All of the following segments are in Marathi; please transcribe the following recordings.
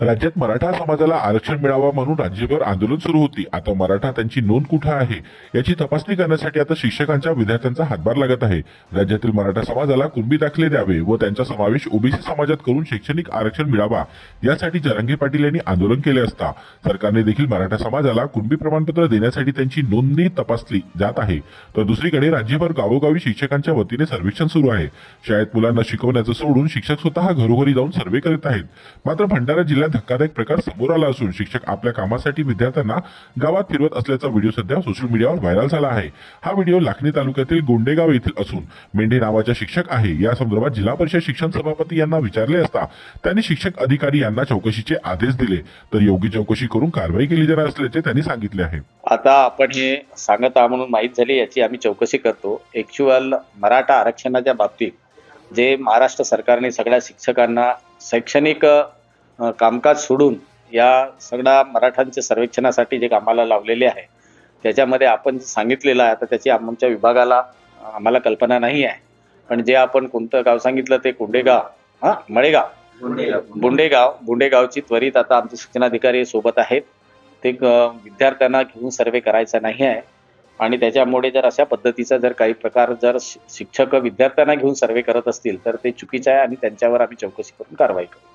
राज्यात मराठा समाजाला आरक्षण मिळावं म्हणून राज्यभर आंदोलन सुरू होती. आता मराठा त्यांची नोंद कुठे आहे याची तपासणी करण्यासाठी आता शिक्षकांच्या विद्यार्थ्यांचा हातभार लागत आहे. राज्यातील मराठा समाजाला कुणबी दाखले द्यावे व त्यांचा समावेश ओबीसी समाजात करून शैक्षणिक आरक्षण मिळावा यासाठी जरांगे पाटील यांनी आंदोलन केले असता. सरकारने देखील मराठा समाजाला कुणबी प्रमाणपत्र देण्यासाठी त्यांची नोंदणी तपासली जात आहे. तर दुसरीकडे राज्यभर गावोगावी शिक्षकांच्या वतीने सर्वेक्षण सुरू आहे. शाळेत मुलांना शिकवण्याचं सोडून शिक्षक स्वतः घरोघरी जाऊन सर्वे करत आहेत. मात्र भंडारा जिल्हा जिल्ह्यात धक्कादायक प्रकार समोर आला असून शिक्षक आपल्या कामासाठी विद्यार्थ्यांना गावात फिरवत असल्याचा व्हिडिओ सध्या सोशल मीडियावर व्हायरल झाला आहे. हा व्हिडिओ लाखणी तालुक्यातील गोंडेगाव येथील असून मेंढे नावाच्या शिक्षक आहे. या संदर्भात जिल्हा परिषद शिक्षण सभापती यांना विचारले असता त्यांनी शिक्षक अधिकारी यांना चौकशीचे आदेश दिले. तर योग्य चौकशी करून कारवाई केली जाणार असल्याचे त्यांनी सांगितले आहे. आता आपण हे सांगत आहात म्हणून माहीत झाली याची आम्ही चौकशी करतो. ऍक्च्युअल मराठा आरक्षणाच्या बाबतीत जे महाराष्ट्र सरकारने सगळ्या शिक्षकांना शैक्षणिक कामकाज सोडून या सगळ्या मराठांच्या सर्वेक्षणासाठी जे कामाला लावलेले आहे त्याच्यामध्ये आपण जे सांगितलेलं आहे आता त्याची आमच्या विभागाला आम्हाला कल्पना नाही आहे. पण जे आपण कोणतं गाव सांगितलं ते कोंडेगाव हां मळेगाव. बुंडेगाव बुंडेगावची त्वरित आता आमचे शिक्षणाधिकारी सोबत आहेत. ते विद्यार्थ्यांना घेऊन सर्वे करायचा नाही आहे. आणि त्याच्यामुळे जर अशा पद्धतीचा जर काही प्रकार जर शि- शिक्षक विद्यार्थ्यांना घेऊन सर्वे करत असतील तर ते चुकीचं आहे आणि त्यांच्यावर आम्ही चौकशी करून कारवाई करू.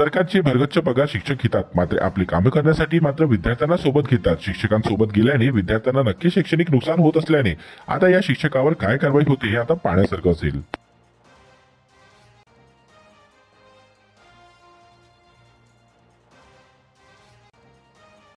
सरकारचे भरगच्च पगार शिक्षक घेतात. मात्र आपली कामे करण्यासाठी मात्र विद्यार्थ्यांना सोबत घेतात. शिक्षकांसोबत गेल्याने विद्यार्थ्यांना नक्की शैक्षणिक नुकसान होत असल्याने आता या शिक्षकावर काय कारवाई होते हे आता पाहण्यासारखं असेल.